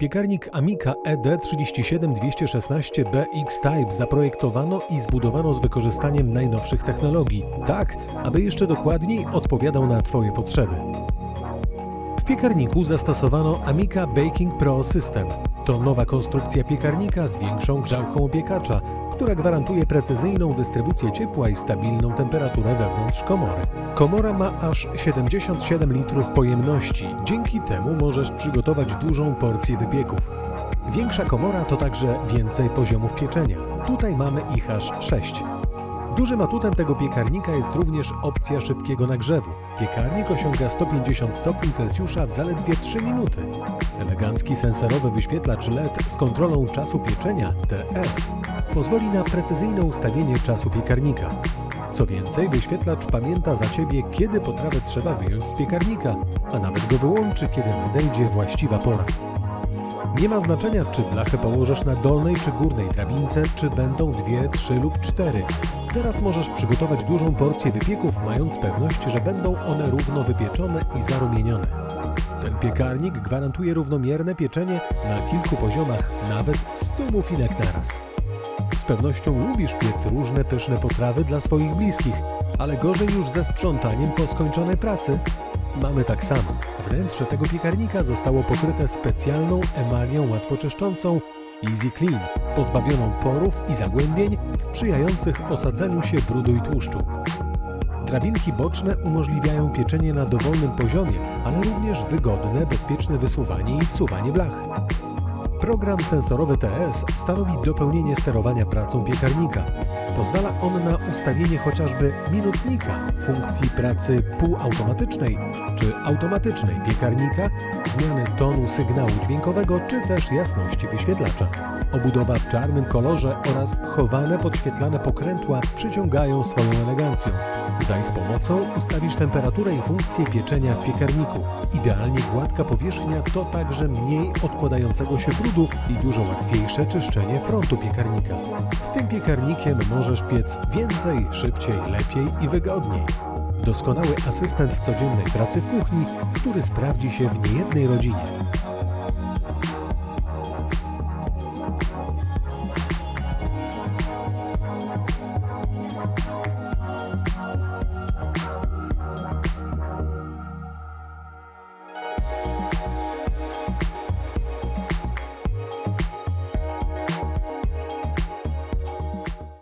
Piekarnik Amica E ED37216B X-Type zaprojektowano i zbudowano z wykorzystaniem najnowszych technologii, tak aby jeszcze dokładniej odpowiadał na Twoje potrzeby. W piekarniku zastosowano Amica Baking Pro System. To nowa konstrukcja piekarnika z większą grzałką opiekacza, która gwarantuje precyzyjną dystrybucję ciepła i stabilną temperaturę wewnątrz komory. Komora ma aż 77 litrów pojemności, dzięki temu możesz przygotować dużą porcję wypieków. Większa komora to także więcej poziomów pieczenia. Tutaj mamy ich aż 6. Dużym atutem tego piekarnika jest również opcja szybkiego nagrzewu. Piekarnik osiąga 150 stopni Celsjusza w zaledwie 3 minuty. Elegancki sensorowy wyświetlacz LED z kontrolą czasu pieczenia TS pozwoli na precyzyjne ustawienie czasu piekarnika. Co więcej, wyświetlacz pamięta za Ciebie, kiedy potrawę trzeba wyjąć z piekarnika, a nawet go wyłączy, kiedy nadejdzie właściwa pora. Nie ma znaczenia, czy blachę położysz na dolnej czy górnej drabince, czy będą dwie, trzy lub cztery. Teraz możesz przygotować dużą porcję wypieków, mając pewność, że będą one równo wypieczone i zarumienione. Ten piekarnik gwarantuje równomierne pieczenie na kilku poziomach, nawet 100 mufinek naraz. Z pewnością lubisz piec różne pyszne potrawy dla swoich bliskich, ale gorzej już ze sprzątaniem po skończonej pracy. Mamy tak samo. Wnętrze tego piekarnika zostało pokryte specjalną emalią łatwoczyszczącą Easy Clean, pozbawioną porów i zagłębień, sprzyjających osadzeniu się brudu i tłuszczu. Drabinki boczne umożliwiają pieczenie na dowolnym poziomie, ale również wygodne, bezpieczne wysuwanie i wsuwanie blach. Program sensorowy TS stanowi dopełnienie sterowania pracą piekarnika. Pozwala on na ustawienie chociażby minutnika funkcji pracy półautomatycznej czy automatycznej piekarnika, zmiany tonu sygnału dźwiękowego czy też jasności wyświetlacza. Obudowa w czarnym kolorze oraz chowane podświetlane pokrętła przyciągają swoją elegancją. Za ich pomocą ustawisz temperaturę i funkcję pieczenia w piekarniku. Idealnie gładka powierzchnia to także mniej odkładającego się brudu i dużo łatwiejsze czyszczenie frontu piekarnika. Z tym piekarnikiem możesz piec więcej, szybciej, lepiej i wygodniej. Doskonały asystent w codziennej pracy w kuchni, który sprawdzi się w niejednej rodzinie.